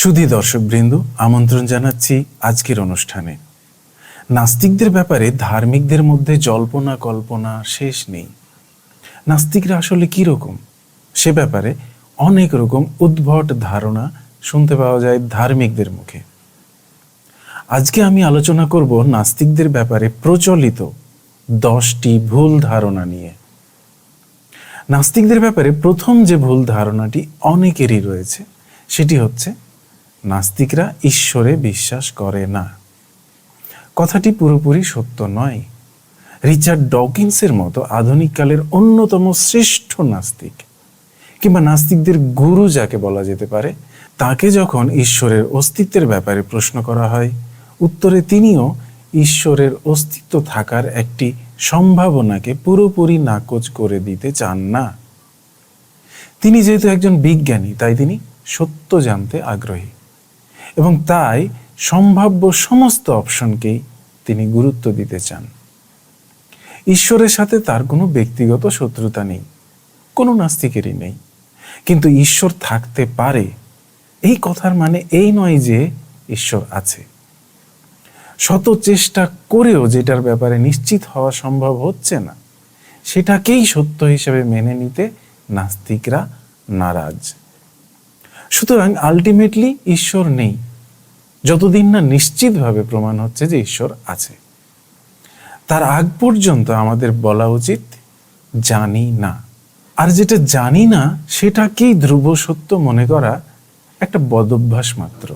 সুধী দর্শকবৃন্দ, আমন্ত্রণ জানাচ্ছি আজকের অনুষ্ঠানে। নাস্তিকদের ব্যাপারে ধার্মিকদের মধ্যে জল্পনা, কল্পনা শেষ নেই। নাস্তিকরা আসলে কি রকম? সে ব্যাপারে অনেক রকম উদ্ভট ধারণা শুনতে পাওয়া যায় ধার্মিকদের মুখে। আজকে আমি আলোচনা করব নাস্তিকদের ব্যাপারে প্রচলিত দশটি ভুল ধারণা নিয়ে। নাস্তিকদের ব্যাপারে প্রথম যে ভুল ধারণাটি অনেকেরই রয়েছে, সেটি হচ্ছে নাস্তিকরা ঈশ্বরে বিশ্বাস করে না। কথাটি পুরোপুরি সত্য নয়। রিচার্ড ডকিন্সের মতো আধুনিককালের অন্যতম শ্রেষ্ঠ নাস্তিক কিংবা নাস্তিকদের গুরু যাকে বলা যেতে পারে, তাকে যখন ঈশ্বরের অস্তিত্বের ব্যাপারে প্রশ্ন করা হয়, উত্তরে তিনিও ঈশ্বরের অস্তিত্ব থাকার একটি সম্ভাবনাকে পুরোপুরি নাকচ করে দিতে চান না। তিনি যেহেতু একজন বিজ্ঞানী, তাই তিনি সত্য জানতে আগ্রহী। এবং তাই সম্ভাব্য সমস্ত অপশনকেই তিনি গুরুত্ব দিতে চান। ঈশ্বরের সাথে তার কোনো ব্যক্তিগত শত্রুতা নেই, কোনো নাস্তিকেরই নেই। কিন্তু ঈশ্বর থাকতে পারে, এই কথার মানে এই নয় যে ঈশ্বর আছে। শত চেষ্টা করেও যেটার ব্যাপারে নিশ্চিত হওয়া সম্ভব হচ্ছে না, সেটাকেই সত্য হিসেবে মেনে নিতে নাস্তিকরা নারাজ। সুতরাং আলটিমেটলি ঈশ্বর নেই যতদিন না নিশ্চিতভাবে প্রমাণ হচ্ছে যে ঈশ্বর আছে তার আগ পর্যন্ত আমাদের বলা উচিত জানি না আর যেটা জানি না সেটাকেই ধ্রুব সত্য মনে করা একটা বদভ্যাস মাত্র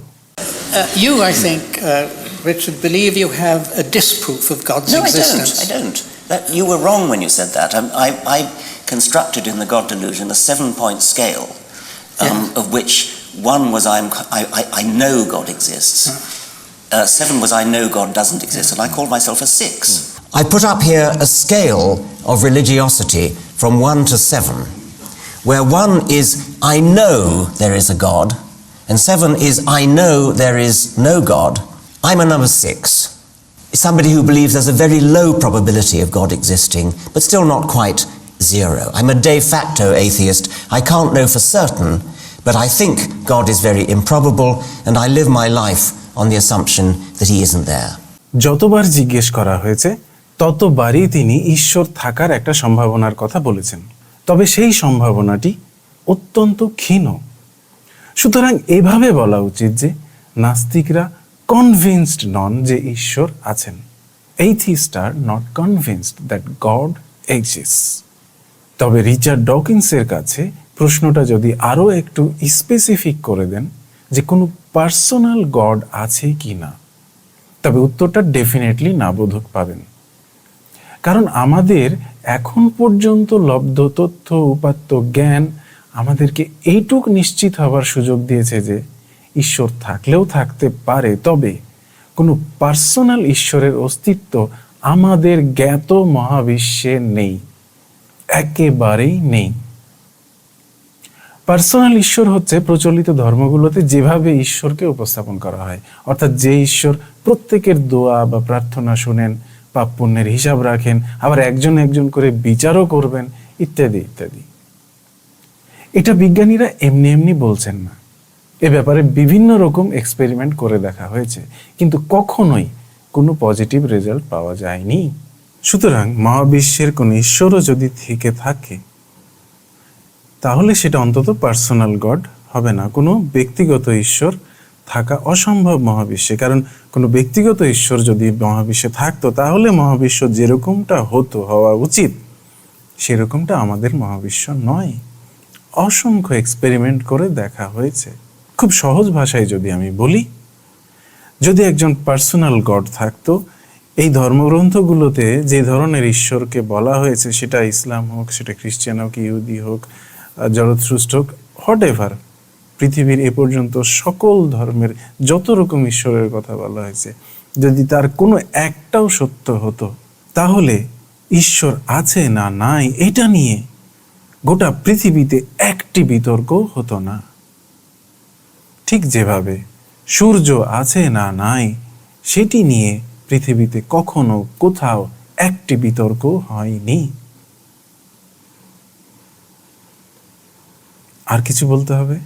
Uh, you, I think, uh, Richard, believe you have a disproof of God's No, I don't. I don't. That, you were wrong when you said that. Um, I, I constructed in the God delusion a seven-point scale, um, of which one was I'm, I, I, I know God exists. Uh, seven was I know God doesn't exist, and I called myself a six. I put up here a scale of religiosity from 1 to 7, where 1 is I know there is a God, and 7 is I know there is no God. I'm a number 6. Somebody who believes there's a very low probability of God existing, but still not quite zero. I'm a de facto atheist. I can't know for certain, but I think God is very improbable, and I live my life on the assumption that He isn't there. যতবার জিজ্ঞেস করা হয়েছে ততবারই তিনি ঈশ্বর থাকার একটা সম্ভাবনার কথা বলেছেন। তবে সেই সম্ভাবনাটি অত্যন্ত ক্ষীণ। সুতরাং এভাবে বলা উচিত যে নাস্তিকরা কনভিন্সড নন যে ঈশ্বর আছেন। Atheist are not convinced that God exist তবে রিচার্ড ডকিন্সের কাছে প্রশ্নটা যদি আরও একটু স্পেসিফিক করে দেন যে কোনো পার্সোনাল গড আছে কি না, তবে উত্তরটা ডেফিনেটলি নাবোধক পাবেন। কারণ আমাদের এখন পর্যন্ত লব্ধ তথ্য, উপাত্ত জ্ঞান আমাদেরকে এইটুক নিশ্চিত হবার সুযোগ দিয়েছে যে ঈশ্বর থাকলেও থাকতে পারে, তবে কোনো পার্সোনাল ঈশ্বরের অস্তিত্ব আমাদের জ্ঞাত মহাবিশ্বে নেই, একেবারেই নেই। পার্সোনাল ঈশ্বর হচ্ছে প্রচলিত ধর্মগুলোতে যেভাবে ঈশ্বরকে উপস্থাপন করা হয়। অর্থাৎ যে ঈশ্বর প্রত্যেকের দোয়া বা প্রার্থনা শুনেন, পাপ পুণ্যের হিসাব রাখেন, আবার একজন একজন করে বিচারও করবেন, ইত্যাদি ইত্যাদি। এটা বিজ্ঞানীরা এমনি এমনি বলছেন না। এ ব্যাপারে বিভিন্ন রকম এক্সপেরিমেন্ট করে দেখা হয়েছে। কিন্তু কখনোই কোনো পজিটিভ রেজাল্ট পাওয়া যায়নি। সুতরাং মহাবিশ্বের কোনো ঈশ্বরও যদি থেকে থাকে তাহলে সেটা অন্তত পার্সোনাল গড হবে না। কোনো ব্যক্তিগত ঈশ্বর থাকা অসম্ভব মহাবিশ্বে। কারণ কোনো ব্যক্তিগত ঈশ্বর যদি মহাবিশ্বে থাকতো, তাহলে মহাবিশ্ব যেরকমটা হতো, হওয়া উচিত, সেরকমটা আমাদের মহাবিশ্ব নয়। অসংখ্য এক্সপেরিমেন্ট করে দেখা হয়েছে। খুব সহজ ভাষায় যদি আমি বলি, যদি একজন পার্সোনাল গড থাকতো, এই ধর্মগ্রন্থগুলোতে যে ধরনের ঈশ্বরকে বলা হয়েছে, সেটা ইসলাম হোক, সেটা খ্রিস্টান হোক, ইহুদি হোক জরথ্রুষ্ট হোক হোয়াট এভার পৃথিবীর এ পর্যন্ত সকল ধর্মের যত রকম ঈশ্বরের কথা বলা হয়েছে, যদি তার কোনো একটাও সত্য হতো, তাহলে ঈশ্বর আছে না নাই, এটা নিয়ে গোটা পৃথিবীতে একটি বিতর্ক হতো না। ঠিক যেভাবে সূর্য আছে না নাই, সেটি নিয়ে পৃথিবীতে কখনো কোথাও একটি বিতর্ক হয়নি। আর কিছু বলতে হবে?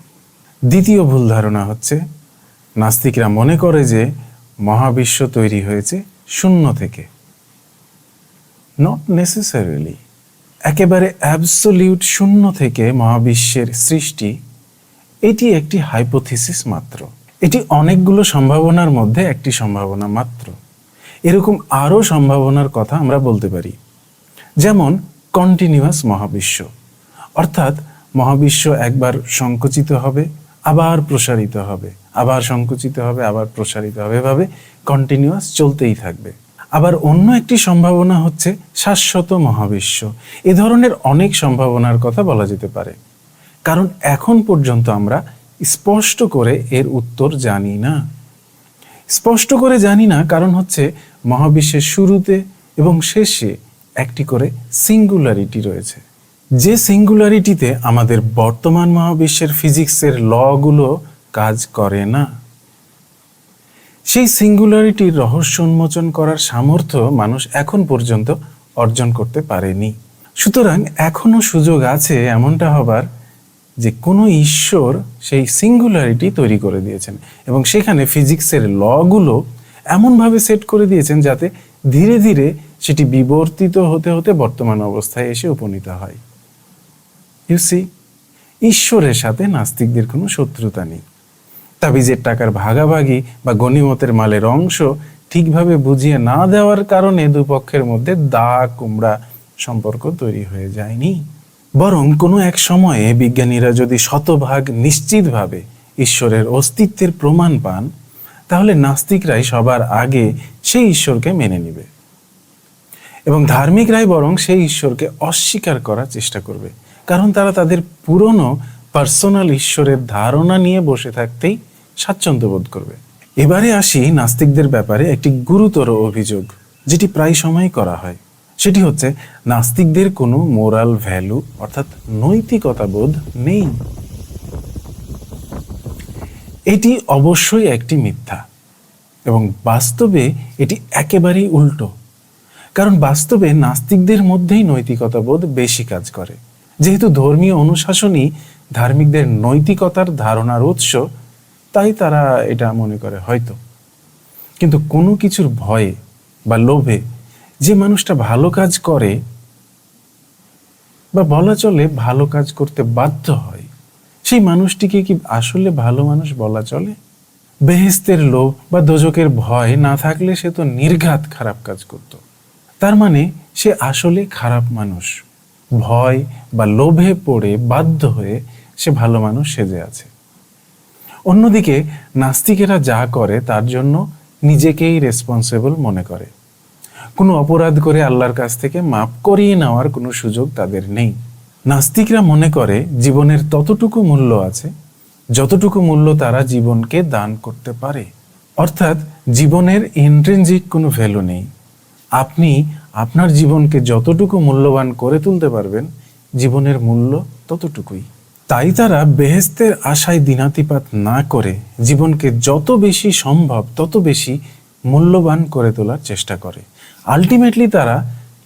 দ্বিতীয় ভুল ধারণা হচ্ছে, নাস্তিকরা মনে করে যে মহাবিশ্ব তৈরি হয়েছে শূন্য থেকে। নট নেসেসারিলি একেবারে অ্যাবসোলিউট শূন্য থেকে মহাবিশ্বের সৃষ্টি, এটি একটি হাইপোথিসিস মাত্র। এটি অনেকগুলো সম্ভাবনার মধ্যে একটি সম্ভাবনা মাত্র। এরকম আরও সম্ভাবনার কথা আমরা বলতে পারি। যেমন কন্টিনিউয়াস মহাবিশ্ব। অর্থাৎ মহাবিশ্ব একবার সংকুচিত হবে, আবার প্রসারিত হবে। আবার সংকুচিত হবে, আবার প্রসারিত হবে। এভাবে কন্টিনিউয়াস চলতেই থাকবে। আবার অন্য একটি সম্ভাবনা হচ্ছে শাশ্বত মহাবিশ্ব। এ ধরনের অনেক সম্ভাবনার কথা বলা যেতে পারে। কারণ এখন পর্যন্ত আমরা স্পষ্ট করে এর উত্তর জানি না। স্পষ্ট করে জানি না কারণ হচ্ছে মহাবিশ্বের শুরুতে এবং শেষে একটি করে সিঙ্গুলারিটি রয়েছে। যে সিঙ্গুলারিটিতে আমাদের বর্তমান মহাবিশ্বের ফিজিক্সের লগুলো কাজ করে না। সেই সিঙ্গুলারিটির রহস্য উন্মোচন করার সামর্থ্য মানুষ এখন পর্যন্ত অর্জন করতে পারেনি। সুতরাং এখনও সুযোগ আছে এমনটা হবার যে কোনো ঈশ্বর সেই সিঙ্গুলারিটি তৈরি করে দিয়েছেন এবং সেখানে ফিজিক্সের লগুলো এমনভাবে সেট করে দিয়েছেন যাতে ধীরে ধীরে সেটি বিবর্তিত হতে হতে বর্তমান অবস্থায় এসে উপনীত হয়। ইউ সি ঈশ্বরের সাথে নাস্তিকদের কোনো শত্রুতা নেই। তাবিজের টাকার ভাগাভাগি বা গণিমতের মালের অংশ ঠিকভাবে বুঝিয়ে না দেওয়ার কারণে দুপক্ষের মধ্যে দা কুমড়া সম্পর্ক তৈরি হয়ে যায়নি। বরং কোনো এক সময়ে বিজ্ঞানীরা যদি শতভাগ নিশ্চিতভাবে ঈশ্বরের অস্তিত্বের প্রমাণ পান, তাহলে নাস্তিকরাই সবার আগে সেই ঈশ্বরকে মেনে নেবে। এবং ধার্মিকরাই বরং সেই ঈশ্বরকে অস্বীকার করার চেষ্টা করবে। কারণ তারা তাদের পুরনো পার্সোনাল ঈশ্বরের ধারণা নিয়ে বসে থাকতেই স্বাচ্ছন্দ্য বোধ করবে। এবারে আসি নাস্তিকদের ব্যাপারে একটি গুরুতর অভিযোগ, যেটি প্রায় সময় করা হয়। সেটি হচ্ছে, নাস্তিকদের কোনো মোরাল ভ্যালু অর্থাৎ নৈতিকতা বোধ নেই। এটি অবশ্যই একটি মিথ্যা এবং বাস্তবে এটি একেবারেই উল্টো। কারণ বাস্তবে নাস্তিকদের মধ্যেই নৈতিকতা বোধ বেশি কাজ করে। যেহেতু ধর্মীয় অনুশাসনই ধার্মিকদের নৈতিকতার ধারণার উৎস, তাই তারা এটা মনে করে হয়তো। কিন্তু কোনো কিছুর ভয়ে বা লোভে যে মানুষটা ভালো কাজ করে বা বলা চলে ভালো কাজ করতে বাধ্য হয়, সেই মানুষটিকে কি আসলে ভালো মানুষ বলা চলে? বেহেস্তের লোভ বা দোজকের ভয় না থাকলে সে তো নির্ঘাত খারাপ কাজ করত। তার মানে সে আসলে খারাপ মানুষ। ভয় বা লোভে পড়ে বাধ্য হয়ে সে ভালো মানুষ সেজে আছে। অন্যদিকে নাস্তিকেরা যা করে তার জন্য নিজেকেই রেসপন্সিবল মনে করে। কোনো অপরাধ করে আল্লাহর কাছ থেকে মাপ করিয়ে নেওয়ার কোনো সুযোগ তাদের নেই। নাস্তিকরা মনে করে জীবনের ততটুকু মূল্য আছে, যতটুকু মূল্য তারা জীবনকে দান করতে পারে। অর্থাৎ জীবনের ইন্ট্রেনজিক কোনো ভ্যালু নেই। আপনি আপনার জীবনকে যতটুকু মূল্যবান করে তুলতে পারবেন, জীবনের মূল্য ততটুকুই। তাই তারা বেহেস্তের আশায় দিনাতিপাত না করে জীবনকে যত বেশি সম্ভব, তত বেশি মূল্যবান করে তোলার চেষ্টা করে। আলটিমেটলি তারা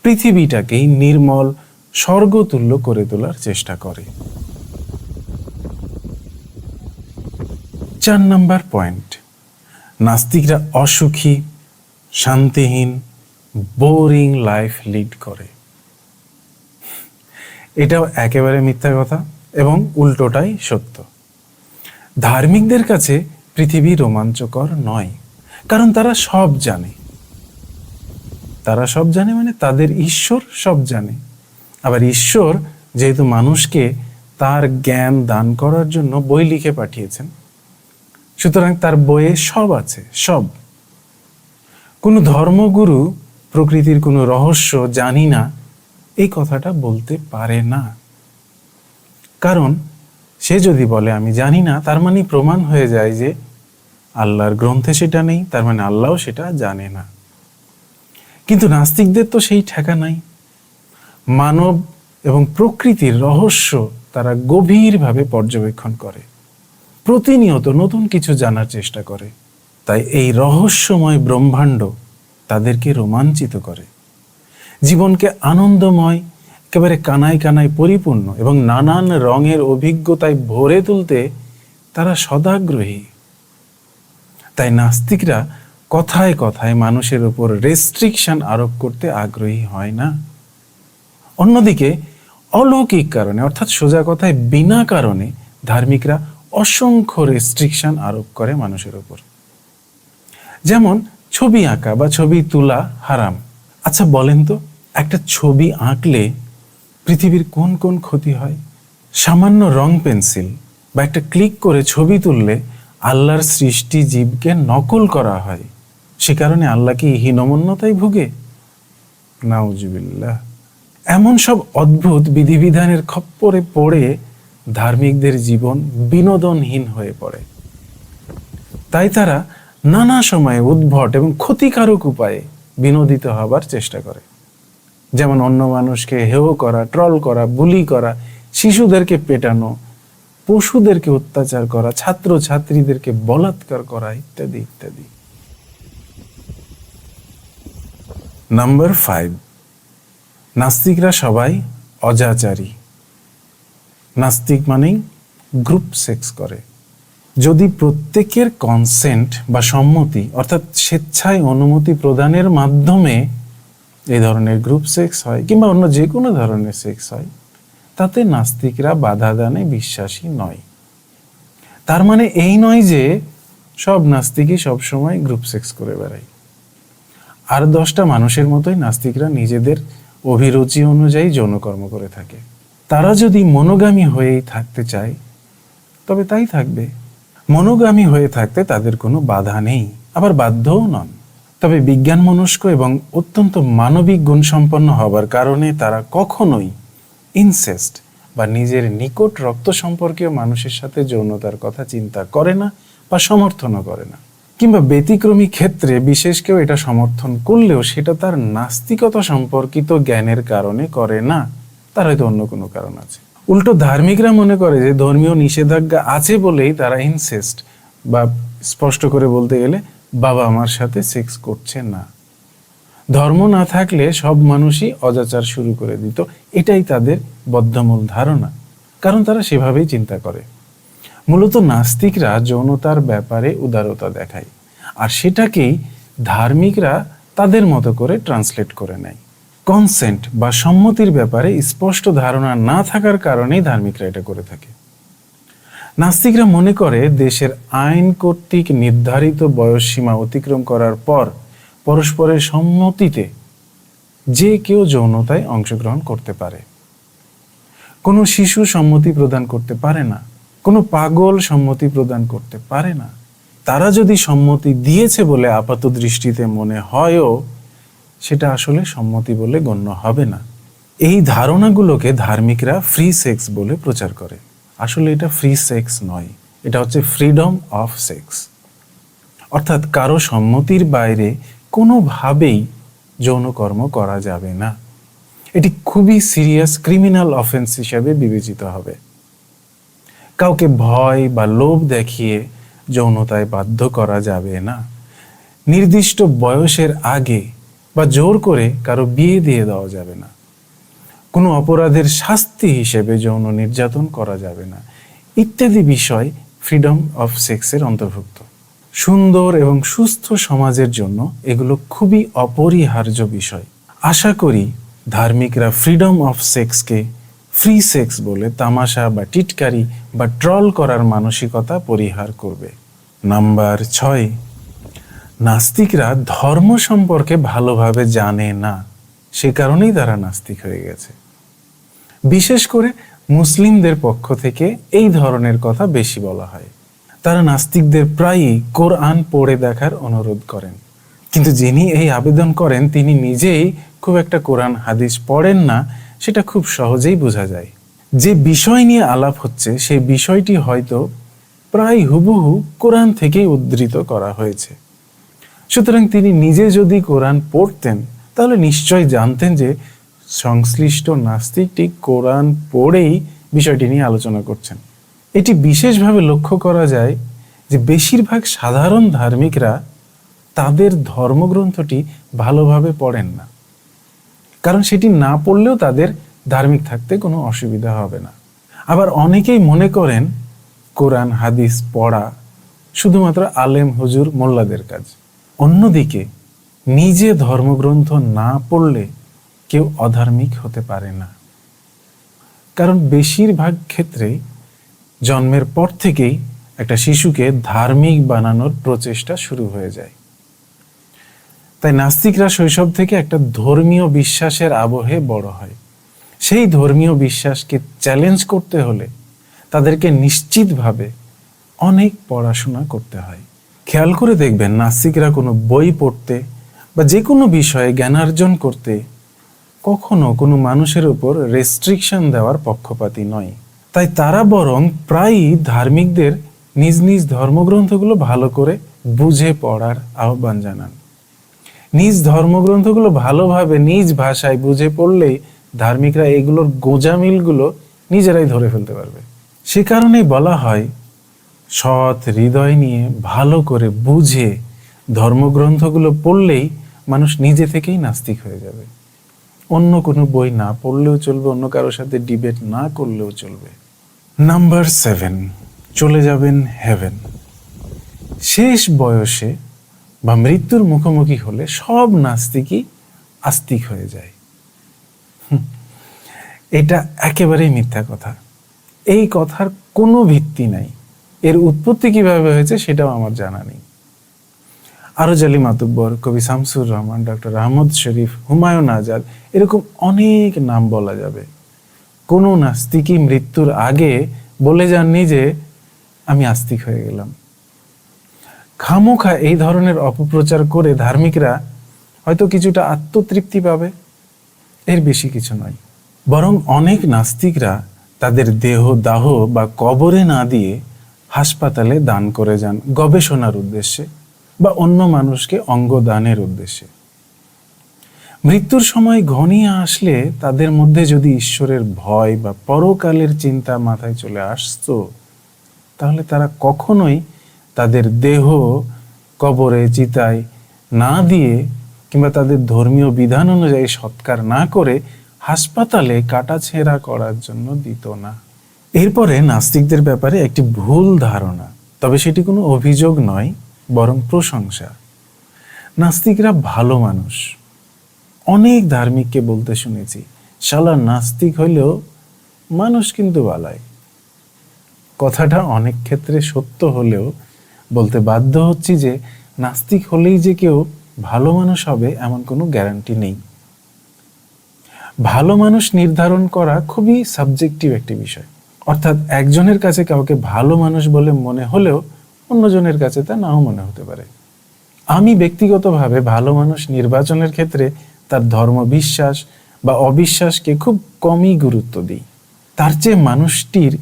পৃথিবীটাকেই নির্মল, স্বর্গতুল্য করে তোলার চেষ্টা করে। চার নাম্বার পয়েন্ট। নাস্তিকরা অসুখী, শান্তিহীন বোরিং লাইফ লিড করে। এটাও একেবারে মিথ্যা কথা এবং উল্টোটাই সত্য। ধার্মিকদের কাছে পৃথিবী রোমাঞ্চকর নয়, কারণ তারা সব জানে। তারা সব জানে মানে তাদের ঈশ্বর সব জানে। আবার ঈশ্বর যেহেতু মানুষকে তার জ্ঞান দান করার জন্য বই লিখে পাঠিয়েছেন, সুতরাং তার বইয়ে সব আছে, সব। কোনো ধর্মগুরু প্রকৃতির কোনো রহস্য জানি না, এই কথাটা বলতে পারে না। কারণ সে যদি বলে, আমি জানি না, তার মানে প্রমাণ হয়ে যায় যে আল্লাহর গ্রন্থে সেটা নেই, তার মানে আল্লাহও সেটা জানে না। কিন্তু নাস্তিকদের তো সেই ঠেকা নাই। মানব এবং প্রকৃতির রহস্য তারা গভীরভাবে পর্যবেক্ষণ করে। প্রতিনিয়ত নতুন কিছু জানার চেষ্টা করে। তাই এই রহস্যময় ব্রহ্মাণ্ড তাদেরকে রোমাঞ্চিত করে। জীবনকে আনন্দময়, একেবারে কানায় কানায় পরিপূর্ণ এবং নানান রঙের অভিজ্ঞতায় ভরে তুলতে তারা সদাগ্রহী। তাই নাস্তিকরা কথায় কথায় মানুষের উপর রেস্ট্রিকশন আরোপ করতে আগ্রহী হয় না। অন্যদিকে, অলৌকিক কারণে, অর্থাৎ সোজা কথায় বিনা কারণে, ধার্মিকরা অসংখ্য রেস্ট্রিকশন আরোপ করে মানুষের উপর। যেমন ছবি আঁকা বা ছবি তোলা হারাম। আচ্ছা বলেন তো, একটা ছবি আঁকলে পৃথিবীর কোন কোন ক্ষতি হয়? সামান্য রং পেন্সিল বা একটা ক্লিক করে ছবি তুললে আল্লাহর সৃষ্টি জীবকে নকল করা হয়। সে কারণে আল্লাহ কি হীনমন্যতায় ভুগে? নাউজুবিল্লাহ। এমন সব অদ্ভুত বিধিবিধানের খপ্পরে পড়ে ধার্মিকদের জীবন বিনোদনহীন হয়ে পড়ে। তাই তারা নানা সময়ে উদ্ভট এবং ক্ষতিকারক উপায়ে বিনোদিত হবার চেষ্টা করে। যেমন অন্য মানুষকে হেয় করা ট্রল করা, বুলি করা, শিশুদেরকে পেটানো, পশুদেরকে অত্যাচার করা ছাত্র ছাত্রীদেরকে বলাৎকার করা ইত্যাদি ইত্যাদি। নাম্বার ফাইভ নাস্তিকরা সবাই অজাচারী। নাস্তিক মানেই গ্রুপ সেক্স করে। যদি প্রত্যেকের কনসেন্ট বা সম্মতি, অর্থাৎ স্বেচ্ছায় অনুমতি প্রদানের মাধ্যমে এই ধরনের গ্রুপ সেক্স হয়, কিংবা অন্য যে কোনো ধরনের সেক্স হয়, তাতে নাস্তিকরা বাধা দানে বিশ্বাসী নয়। তার মানে এই নয় যে সব নাস্তিকই সবসময় গ্রুপ সেক্স করে বেড়ায়। আর দশটা মানুষের মতোই নাস্তিকরা নিজেদের অভিরুচি অনুযায়ী যৌনকর্ম করে থাকে। তারা যদি মনোগামী হয়েই থাকতে চায়, তবে তাই থাকবে। মনোগামী হয়ে থাকতে তাদের কোনো বাধা নেই, আবার বাধ্যও নন। তবে বিজ্ঞান মনস্ক এবং অত্যন্ত মানবিক গুণসম্পন্ন হবার কারণে তারা কখনোই ইনসেস্ট বা নিজের নিকট রক্ত সম্পর্কীয় মানুষের সাথে যৌনতার কথা চিন্তা করে না বা সমর্থনও করে না। কিংবা ব্যতিক্রমী ক্ষেত্রে বিশেষ কেউ এটা সমর্থন করলেও সেটা তার নাস্তিকতা সম্পর্কিত জ্ঞানের কারণে করে না, তার হয়তো অন্য কোনো কারণ আছে। উল্টো ধার্মিকরা মনে করে যে ধর্মীয় নিষেধাজ্ঞা আছে বলেই তারা ইনসেস্ট বা স্পষ্ট করে বলতে গেলে বাবা আমার সাথে সেক্স করছে না। ধর্ম না থাকলে সব মানুষই অজাচার শুরু করে দিত। এটাই তাদের বদ্ধমূল ধারণা। কারণ তারা সেভাবেই চিন্তা করে। মূলত নাস্তিকরা যৌনতার ব্যাপারে উদারতা দেখায়। আর সেটাকেই ধার্মিকরা তাদের মতো করে ট্রান্সলেট করে নেয়। কনসেন্ট বা সম্মতির ব্যাপারে স্পষ্ট ধারণা না থাকার কারণেই ধার্মিকরা এটা করে থাকে। নাস্তিকরা মনে করে দেশের আইন কর্তৃক নির্ধারিত বয়সসীমা অতিক্রম করার পর পরস্পরের সম্মতিতে যে কেউ যৌনতায় অংশগ্রহণ করতে পারে। কোনো শিশু সম্মতি প্রদান করতে পারে না, কোনো পাগল সম্মতি প্রদান করতে পারে না। তারা যদি সম্মতি দিয়েছে বলে আপাত দৃষ্টিতে মনে হয়ও সেটা আসলে সম্মতি বলে গণ্য হবে না। এই ধারণাগুলোকে ধার্মিকরা ফ্রি সেক্স বলে প্রচার করে। আসলে এটা ফ্রি সেক্স নয়, এটা হচ্ছে ফ্রিডম অফ সেক্স অর্থাৎ কারও সম্মতির বাইরে কোনোভাবেই যৌনকর্ম করা যাবে না। এটি খুবই সিরিয়াস ক্রিমিনাল অফেন্স হিসাবে বিবেচিত হবে। কাউকে ভয় বা লোভ দেখিয়ে যৌনতায় বাধ্য করা যাবে না। নির্দিষ্ট বয়সের আগে বা জোর করে কারও বিয়ে দিয়ে দেওয়া যাবে না। কোনো অপরাধের শাস্তি হিসেবে যৌন নির্যাতন করা যাবে না। ইত্যাদি বিষয় ফ্রিডম অফ সেক্সের অন্তর্ভুক্ত। সুন্দর এবং সুস্থ সমাজের জন্য এগুলো খুবই অপরিহার্য বিষয়। আশা করি ধার্মিকরা ফ্রিডম অফ সেক্সকে ফ্রি সেক্স বলে তামাশা বা টিটকারি বা ট্রল করার মানসিকতা পরিহার করবে। নাম্বার ছয় নাস্তিকরা ধর্ম সম্পর্কে ভালোভাবে জানে না। সে কারণেই তারা নাস্তিক হয়ে গেছে। বিশেষ করে মুসলিমদের পক্ষ থেকে এই ধরনের কথা বেশি বলা হয়। তারা নাস্তিকদের প্রায়ই কোরআন পড়ে দেখার অনুরোধ করেন। কিন্তু যিনি এই আবেদন করেন, তিনি নিজেই খুব একটা কোরআন, হাদিস পড়েন না, সেটা খুব সহজেই বোঝা যায়। যে বিষয় নিয়ে আলাপ হচ্ছে, সেই বিষয়টি হয়তো প্রায় হুবহু কোরআন থেকেই উদ্ধৃত করা হয়েছে। সুতরাং তিনি নিজে যদি কোরআন পড়তেন, তাহলে নিশ্চয় জানতেন যে সংশ্লিষ্ট নাস্তিকটি কোরআন পড়েই বিষয়টি নিয়ে আলোচনা করছেন। এটি বিশেষভাবে লক্ষ্য করা যায় যে বেশিরভাগ সাধারণ ধার্মিকরা তাদের ধর্মগ্রন্থটি ভালোভাবে পড়েন না। কারণ সেটি না পড়লেও তাদের ধার্মিক থাকতে কোনো অসুবিধা হবে না। আবার অনেকেই মনে করেন, কোরআন, হাদিস পড়া শুধুমাত্র আলেম, হুজুর, মোল্লাদের কাজ। অন্যদিকে, নিজে ধর্মগ্রন্থ না পড়লে কেউ অধার্মিক হতে পারে না। কারণ বেশিরভাগ ক্ষেত্রেই জন্মের পর থেকেই একটা শিশুকে ধার্মিক বানানোর প্রচেষ্টা শুরু হয়ে যায়। তাই নাস্তিকরা শৈশব থেকে একটা ধর্মীয় বিশ্বাসের আবহে বড় হয়। সেই ধর্মীয় বিশ্বাসকে চ্যালেঞ্জ করতে হলে তাদেরকে নিশ্চিতভাবে অনেক পড়াশোনা করতে হয়। খেয়াল করে দেখবেন নাস্তিকরা কোনো বই পড়তে বা যে কোনো বিষয়ে জ্ঞানার্জন করতে কখনো কোনো মানুষের উপর রেস্ট্রিকশন দেওয়ার পক্ষপাতী নয়। তাই তারা বরং প্রায়ই ধার্মিকদের নিজ নিজ ধর্মগ্রন্থগুলো ভালো করে বুঝে পড়ার আহ্বান জানান। নিজ ধর্মগ্রন্থগুলো ভালোভাবে নিজ ভাষায় বুঝে পড়লেই ধার্মিকরা এগুলোর গোজামিলগুলো নিজেরাই ধরে ফেলতে পারবে। সে কারণেই বলা হয় সৎ হৃদয় নিয়ে ভালো করে বুঝে ধর্মগ্রন্থগুলো পড়লেই মানুষ নিজে থেকেই নাস্তিক হয়ে যাবে। অন্য কোনো বই না পড়লেও চলবে, অন্য কারোর সাথে ডিবেট না করলেও চলবে। নাম্বার সেভেন চলে যাবেন হেভেন শেষ বয়সে বা মৃত্যুর মুখোমুখি হলে সব নাস্তিকই আস্তিক হয়ে যায়। এটা একেবারেই মিথ্যা কথা। এই কথার কোনো ভিত্তি নাই। এর উৎপত্তি কীভাবে হয়েছে সেটাও আমার জানা নেই। আরজ আলী মাতুব্বর, কবি শামসুর রহমান ডক্টর আহমদ শরীফ, হুমায়ুন আজাদ, এরকম অনেক নাম বলা যাবে। কোনো নাস্তিকই মৃত্যুর আগে বলে যাননি যে আমি আস্তিক হয়ে গেলাম। খামোখা এই ধরনের অপপ্রচার করে ধার্মিকরা হয়তো কিছুটা আত্মতৃপ্তি পাবে, এর বেশি কিছু নয়। বরং অনেক নাস্তিকরা তাদের দেহ দাহ বা কবরে না দিয়ে হাসপাতালে দান করে যান গবেষণার উদ্দেশ্যে বা অন্য মানুষকে অঙ্গ দানের উদ্দেশ্যে। মৃত্যুর সময় ঘনিয়ে আসলে তাদের মধ্যে যদি ঈশ্বরের ভয় বা পরকালের চিন্তা মাথায় চলে আসতো, তাহলে তারা কখনোই তাদের দেহ কবরে চিতায় না দিয়ে কিংবা তাদের ধর্মীয় বিধান অনুযায়ী সৎকার না করে হাসপাতালে কাটাছেঁড়া করার জন্য দিত না। এরপরে নাস্তিকদের ব্যাপারে একটি ভুল ধারণা, তবে সেটি কোনো অভিযোগ নয়, বরং প্রশংসা। নাস্তিকরা ভালো মানুষ। অনেক ধার্মিককে বলতে শুনেছি, শালা নাস্তিক হইলেও মানুষ কিন্তু বালায়। কথাটা অনেক ক্ষেত্রে সত্য হলেও বলতে বাধ্য হচ্ছি যে নাস্তিক হলেই যে কেউ ভালো মানুষ হবে এমন কোনো গ্যারান্টি নেই। ভালো মানুষ নির্ধারণ করা খুবই সাবজেক্টিভ একটি বিষয়। অর্থাৎ একজনের কাছে কাউকে ভালো মানুষ বলে মনে হলেও অন্যজনের কাছে তা নাও মনে হতে পারে। আমি ব্যক্তিগতভাবে ভালো মানুষ নির্বাচনের ক্ষেত্রে তার ধর্ম বিশ্বাস বা অবিশ্বাসকে খুব কমই গুরুত্ব দিই। তার চেয়ে মানুষটির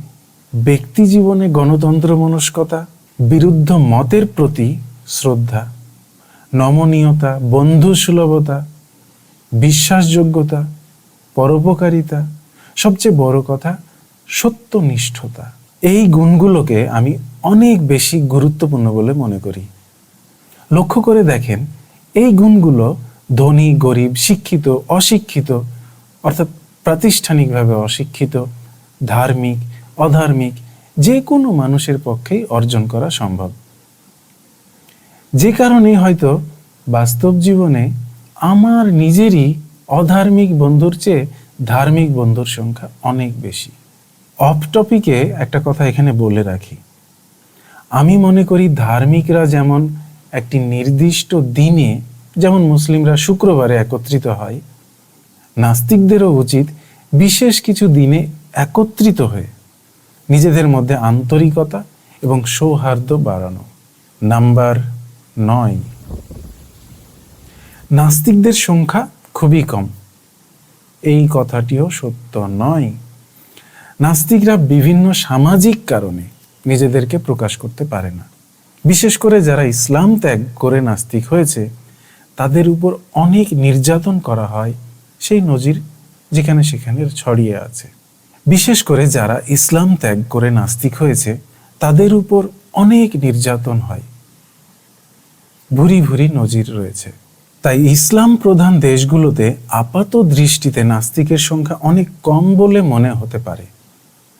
ব্যক্তি জীবনে গণতন্ত্র মনস্কতা, বিরুদ্ধ মতের প্রতি শ্রদ্ধা, নমনীয়তা, বন্ধু সুলভতা, বিশ্বাসযোগ্যতা, পরোপকারিতা সবচেয়ে বড় কথা সত্যনিষ্ঠতা। এই গুণগুলোকে আমি অনেক বেশি গুরুত্বপূর্ণ বলে মনে করি। লক্ষ্য করে দেখেন, এই গুণগুলো ধনী, গরিব, শিক্ষিত, অশিক্ষিত, অর্থাৎ প্রাতিষ্ঠানিকভাবে অশিক্ষিত, ধার্মিক, অধার্মিক, যে কোনো মানুষের পক্ষেই অর্জন করা সম্ভব। যে কারণে হয়তো বাস্তব জীবনে আমার নিজেরই অধার্মিক বন্ধুর চেয়ে ধার্মিক বন্ধুর সংখ্যা অনেক বেশি। অফ টপিকে একটা কথা এখানে বলে রাখি। আমি মনে করি ধার্মিকরা যেমন একটি নির্দিষ্ট দিনে, যেমন মুসলিমরা শুক্রবারে একত্রিত হয়, নাস্তিকদেরও উচিত বিশেষ কিছু দিনে একত্রিত হয়ে নিজেদের মধ্যে আন্তরিকতা এবং সৌহার্দ্য বাড়ানো। নাম্বার নয়। নাস্তিকদের সংখ্যা খুবই কম। এই কথাটিও সত্য নয়। নাস্তিকরা বিভিন্ন সামাজিক কারণে নিজেদেরকে প্রকাশ করতে পারে না। বিশেষ করে যারা ইসলাম ত্যাগ করে নাস্তিক হয়েছে, তাদের উপর অনেক নির্যাতন করা হয় সেই নজির যেখানে সেখানে ছড়িয়ে আছে। বিশেষ করে যারা ইসলাম ত্যাগ করে নাস্তিক হয়েছে, তাদের উপর অনেক নির্যাতন হয়। ভুরি ভুরি নজির রয়েছে। তাই ইসলাম প্রধান দেশগুলোতে আপাত দৃষ্টিতে নাস্তিকের সংখ্যা অনেক কম বলে মনে হতে পারে।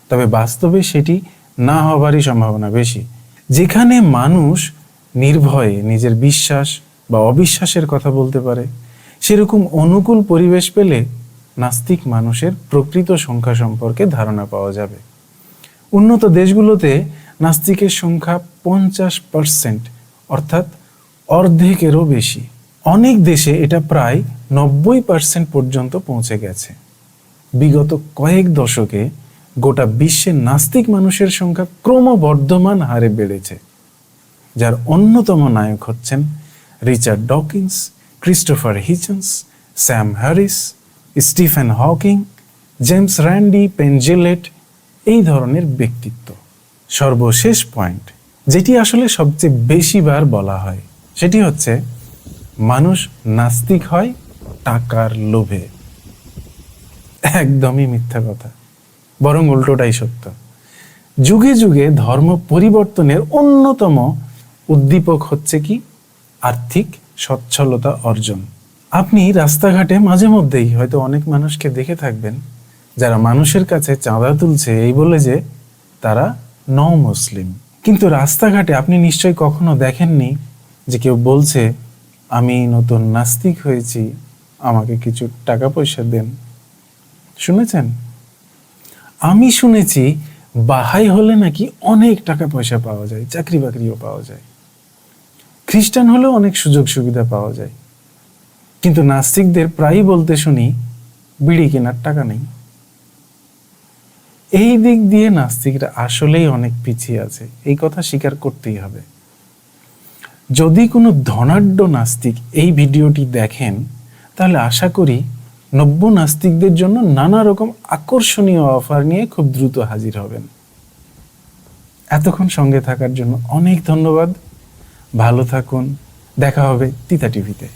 তবে বাস্তবে সেটি না হবারই সম্ভাবনা বেশি। যেখানে মানুষ নির্ভয়ে নিজের বিশ্বাস বা অবিশ্বাসের কথা বলতে পারে, সেরকম অনুকূল পরিবেশ পেলে নাস্তিক মানুষের প্রকৃত সংখ্যা সম্পর্কে ধারণা পাওয়া যাবে। উন্নত দেশগুলোতে নাস্তিকের সংখ্যা পঞ্চাশ পার্সেন্ট, অর্থাৎ অর্ধেকেরও বেশি। অনেক দেশে এটা প্রায় নব্বই পার্সেন্ট পর্যন্ত পৌঁছে গেছে। বিগত কয়েক দশকে গোটা বিশ্বে নাস্তিক মানুষের সংখ্যা ক্রমবর্ধমান হারে বেড়েছে। যার অন্যতম নায়ক হচ্ছেন Richard Dawkins, Christopher Hitchens, Sam Harris, Stephen Hawking, James Randi Penn Jillette এই ধরনের ব্যক্তিত্ব। সর্বশেষ পয়েন্ট, যেটি আসলে সবচেয়ে বেশিবার বলা হয়, সেটি হচ্ছে মানুষ নাস্তিক হয় টাকার লোভে। একদমই মিথ্যা কথা। বরং উল্টোটাই সত্য। যুগে যুগে ধর্ম পরিবর্তনের অন্যতম উদ্দীপক হচ্ছে কি? আর্থিক সচ্ছলতা অর্জন। আপনি রাস্তাঘাটে মাঝে মধ্যেই হয়তো অনেক মানুষকে দেখে থাকবেন, যারা মানুষের কাছে চাঁদা তুলছে এই বলে যে তারা ন মুসলিম কিন্তু রাস্তাঘাটে আপনি নিশ্চয়ই কখনো দেখেননি যে কেউ বলছে, আমি নতুন নাস্তিক হয়েছি, আমাকে কিছু টাকা পয়সা দেন। শুনেছেন? আমি শুনেছি বাহাই হলে নাকি অনেক টাকা পয়সা পাওয়া যায়, চাকরি বাকরিও পাওয়া যায়। খ্রিস্টান হলেও অনেক সুযোগ সুবিধা পাওয়া যায়। কিন্তু নাস্তিকদের প্রায়ই বলতে শুনি, বিড়ি কেনার টাকা নেই। এই দিক দিয়ে নাস্তিকরা আসলেই অনেক পিছিয়ে আছে, এই কথা স্বীকার করতেই হবে। যদি কোনো ধনাঢ্য নাস্তিক এই ভিডিওটি দেখেন, তাহলে আশা করি নব্য নাস্তিকদের জন্য নানা রকম আকর্ষণীয় অফার নিয়ে খুব দ্রুত হাজির হবেন। এতক্ষণ সঙ্গে থাকার জন্য অনেক ধন্যবাদ। ভালো থাকুন। দেখা হবে তিতা টিভিতে।